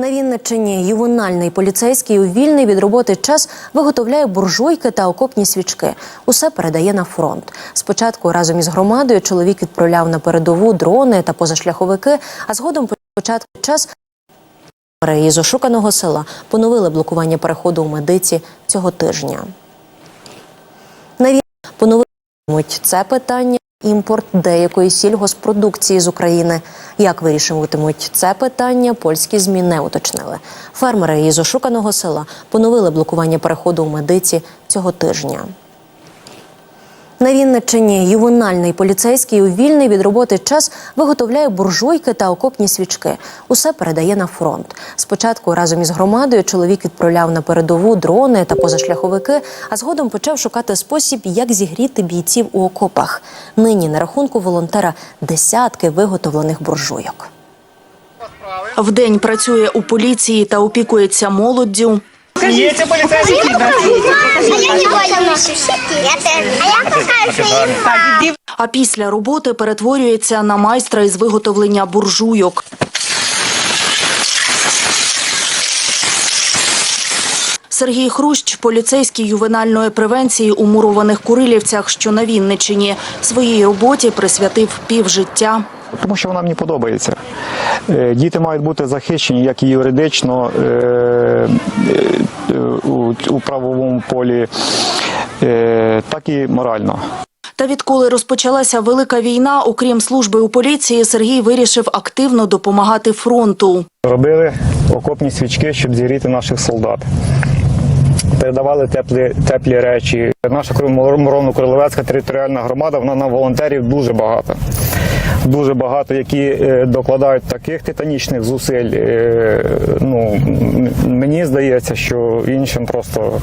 На Вінниччині ювенальний поліцейський у вільний від роботи час виготовляє буржуйки та окопні свічки. Усе передає на фронт. Спочатку разом із громадою чоловік відправляв на передову дрони та позашляховики, а згодом початку час із ошуканого села поновили блокування переходу у медиці цього тижня. На поновитимуть це питання імпорт деякої сільгоспродукції з України. Як вирішуватимуть це питання, польські змі не уточнили. Фермери із ошуканого села поновили блокування переходу у медиці цього тижня. На Вінниччині ювенальний поліцейський у вільний від роботи час виготовляє буржуйки та окопні свічки. Усе передає на фронт. Спочатку разом із громадою чоловік відправляв на передову дрони та позашляховики, а згодом почав шукати спосіб, як зігріти бійців у окопах. Нині на рахунку волонтера десятки виготовлених буржуйок. Вдень працює у поліції та опікується молоддю. Сміється поліцейський? А. А після роботи перетворюється на майстра із виготовлення буржуйок. Сергій Хрущ, поліцейський ювенальної превенції у мурованих Курилівцях, що на Вінниччині, своїй роботі присвятив півжиття. Тому що вона мені подобається. Е, Діти мають бути захищені як і юридично е, е, у, правовому полі, так і морально. Та відколи розпочалася велика війна, окрім служби у поліції, Сергій вирішив активно допомагати фронту. Робили окопні свічки, щоб зігріти наших солдат. Передавали теплі, теплі речі. Наша Муровно-Криловецька територіальна громада, вона на волонтерів дуже багато. Дуже багато, які е, докладають таких титанічних зусиль. е, ну, мені здається, що іншим просто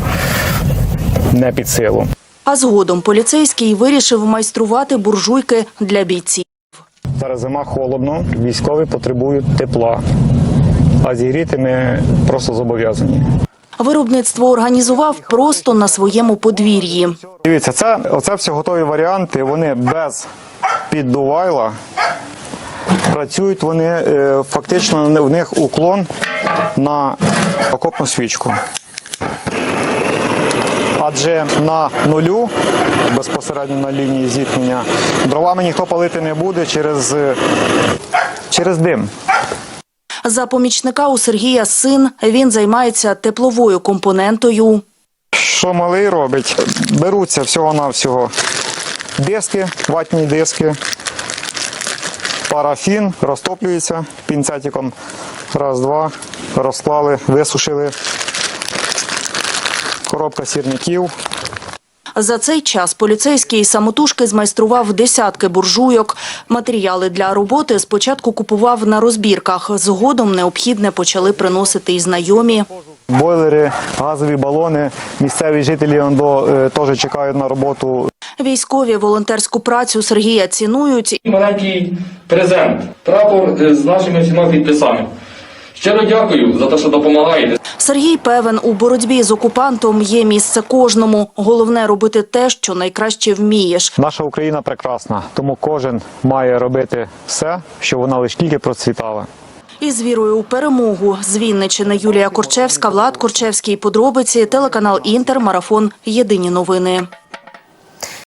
не під силу. А згодом поліцейський вирішив майструвати буржуйки для бійців. Зараз зима холодно, військові потребують тепла, а зігріти ми просто зобов'язані. Виробництво організував просто на своєму подвір'ї. Дивіться, це оце всі готові варіанти. Вони без піддувайла. Працюють вони е, фактично в них уклон на окопну свічку. Адже на нулю, безпосередньо на лінії зіткнення, дровами ніхто палити не буде через, через дим. За помічника у Сергія син він займається тепловою компонентою. Що малий робить? Беруться всього-навсього диски, ватні диски, парафін, розтоплюється пінцетиком. Раз, два, розклали, висушили. Коробка сірників. За цей час поліцейський самотужки змайстрував десятки буржуйок. Матеріали для роботи спочатку купував на розбірках. Згодом необхідне почали приносити і знайомі. Бойлери, газові балони. Місцеві жителі ондо, е, теж чекають на роботу. Військові волонтерську працю Сергія цінують Маленький презент. Прапор е, з нашими всіма підписами. Щиро дякую за те, що допомагаєте. Сергій певен, у боротьбі з окупантом є місце кожному. Головне робити те, що найкраще вмієш. Наша Україна прекрасна, тому кожен має робити все, щоб вона лише тільки процвітала. І з вірою у перемогу з Вінничини Юлія Корчевська, Влад Корчевський. Подробиці телеканал Інтер. Марафон. Єдині новини.